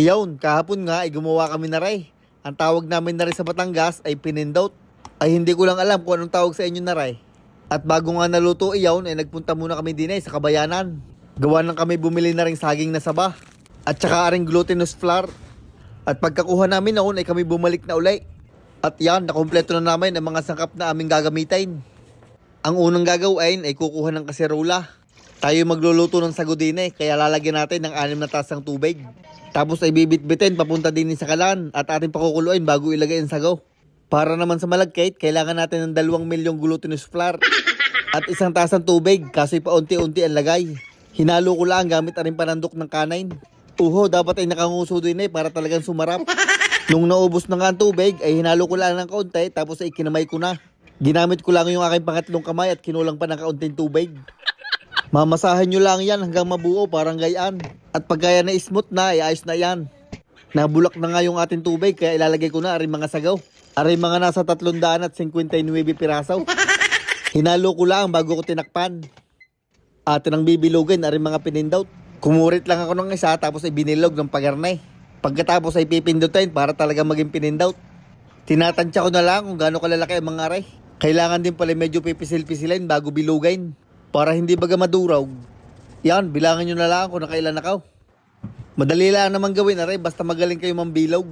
Iyon, kahapon nga ay gumawa kami na ray. Ang tawag namin na rin sa Batangas ay pinindot. Ay hindi ko lang alam kung anong tawag sa inyo na ray. At bago nga naluto iyon, ay nagpunta muna kami din ay sa kabayanan. Gawa ng kami bumili na rin saging na saba. At saka aring glutinous flour. At pagkakuha namin noon ay kami bumalik na uli. At yan, nakompleto na namin ang mga sangkap na aming gagamitin. Ang unang gagawin ay kukuha ng kaserola. Tayo magluluto ng sago din eh, kaya lalagyan natin ng anim na tasang tubig. Tapos ay bibitbitin papunta din sa kalan at ating pakukuluin bago ilagay ang sago. Para naman sa malagkit, kailangan natin ng dalawang milyong glutinous flour at isang tasang tubig kaso'y paunti-unti ang lagay. Hinalo ko lang gamit aring panandok ng kanain. Uho, dapat ay nakanguso din eh para talagang sumarap. Nung naubos na nga ang tubig, ay hinalo ko lang ng kaunti tapos ay kinamay ko na. Ginamit ko lang yung aking pangatlong kamay at kinulang pa ng kaunting tubig. Mamasahan nyo lang yan hanggang mabuo parang gayaan. At pag gaya na smooth na, ay ayos na yan. Nabulak na nga yung ating tubig kaya ilalagay ko na aring mga sagaw. Aring mga nasa 300 at 59 piraso. Hinalo ko lang bago ko tinakpan. Atin ang bibilugin aring mga pinindot. Kumurit lang ako ng isa tapos ay binilog ng pagarnay. Pagkatapos ay pipindutin para talaga maging pinindot. Tinatansya ko na lang kung gaano kalalaki ang mga aray. Kailangan din pala medyo pipisil-pisilin bago bilugin. Para hindi baga maduraw. Yan, bilangan nyo na lang kung nakailan na kao. Madali lang naman gawin aray basta magaling kayo mambilog.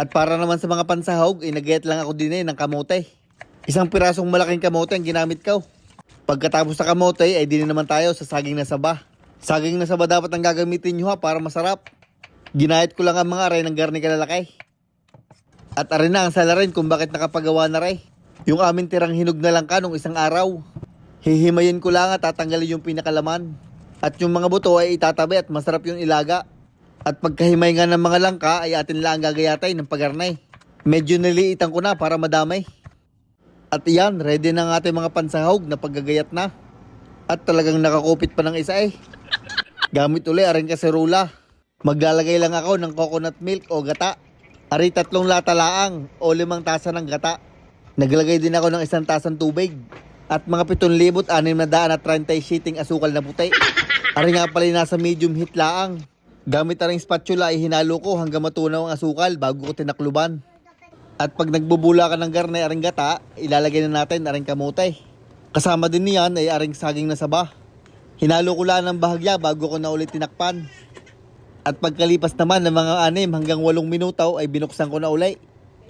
At para naman sa mga pansahog, inagayat lang ako din eh ng kamote. Isang pirasong malaking kamote ang ginamit ko. Pagkatapos sa kamote, ay din naman tayo sa saging na saba. Saging na saba dapat ang gagamitin nyo ha para masarap. Ginayat ko lang ang mga aray ng garni kalalaki. At arin na ang salarin kung bakit nakapagawa na ray. Yung amin tirang hinog na lang ka nung isang araw. Hihimayin ko lang at tatanggalin yung pinakalaman. At yung mga buto ay itatabi at masarap yung ilaga. At pagkahimay nga ng mga langka ay atin lang gagayatay ng pagarnay. Medyo niliitan ko na para madamay. At iyan, ready na ang ating mga pansahog na paggagayat na. At talagang nakakupit pa ng isa eh. Gamit uli aring kaserula. Maglalagay lang ako ng coconut milk o gata. Ari tatlong lata laang o limang tasa ng gata. Naglagay din ako ng isang tasang tubig. At mga 7,000 anim na daan at 30 sheeting asukal na puti. Ari nga pala nasa medium heat laang. Gamit aring spatula ay hinalo ko hanggang matunaw ang asukal bago ko tinakluban. At pag nagbubula ka ng garne aring gata, ilalagay na natin aring kamote. Kasama din niyan ay aring saging na saba. Hinalo ko lang ng bahagya bago ko na ulit tinakpan. At pagkalipas naman ng mga anim hanggang walong minuto ay binuksan ko na uli.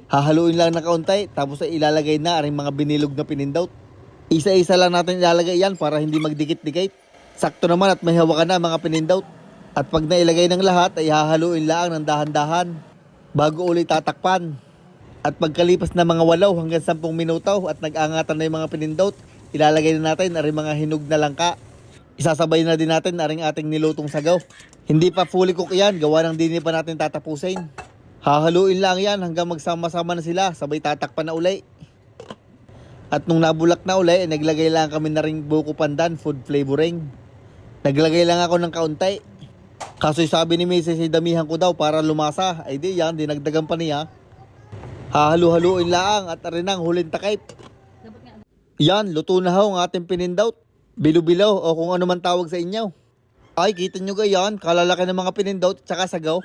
Hahaluin lang na kaunti tapos ay ilalagay na aring mga binilog na pinindot. Isa-isa lang natin ilalagay yan para hindi magdikit-dikit. Sakto naman at may hawakan na mga pinindot. At pag nailagay ng lahat ay hahaluin lang ng dahan-dahan bago ulit tatakpan. At pagkalipas na mga walaw hanggang 10 minuto at nag-angatan na yung mga pinindot, ilalagay na natin aring mga hinog na langka. Isasabay na din natin aring ating nilutong sagaw. Hindi pa fully cook yan, gawa ng dini pa natin tatapusin. Hahaluin lang yan hanggang magsama-sama na sila, sabay tatakpan na uli. At nung nabulak na uli, eh, naglagay lang kami na ring buko pandan, food flavoring. Naglagay lang ako ng kaunti. Kaso sabi ni Mrs. ay damihan ko daw para lumasa. Ay di yan, dinagdagan pa niya. Hahalu-haluin lang at arinang huling takip. Yan, luto na ho ang ating pinindot. Bilo-bilo o kung ano man tawag sa inyo. Ay, kita nyo gayan, kalalaki ng mga pinindot at saka sagaw.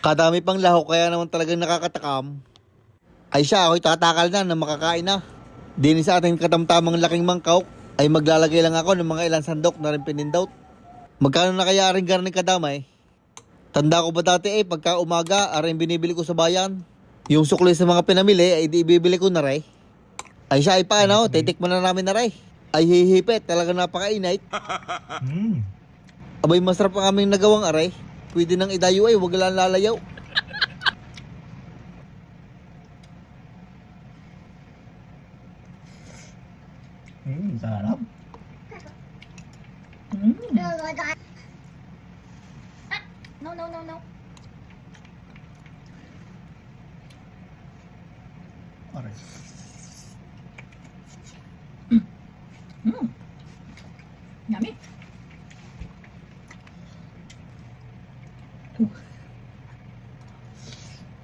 Kadami pang lahok kaya naman talagang nakakatakam. Ay siya, ako'y tatakal na na makakain na. Dini sa ating katamtamang laking mangkaw, ay maglalagay lang ako ng mga ilang sandok na rin pinindot. Magkano na kaya rin garning kadamay? Tanda ko ba dati eh, pagka umaga, aring binibili ko sa bayan. Yung sukli sa mga pinamili, ay di ibibili ko na rin. Ay siya, ay paano, titikman na namin na rin. Ay hihipit, talaga napakainit. Mm. Abay, masarap ang aming nagawang aray. Pwede nang idayo ay, wag lang lalayaw. Mm, sarap. Mm. No, no, no, no. Aray. Mm. Yummy.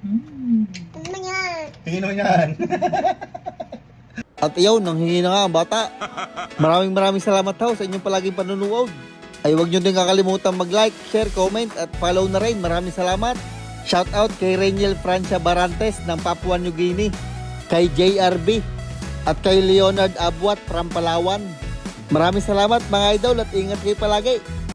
Mm. Tingin mo yan. At iyaw, nang hingi na nga ang bata. Maraming maraming salamat ho sa inyong palaging panunood. ay huwag nyo din kakalimutan mag-like, share, comment at follow na rin. Maraming salamat. Shout out kay Reniel Francia Barantes ng Papua New Guinea, kay JRB at kay Leonard Abuat from Palawan. Maraming salamat mga idol at ingat kayo palagi.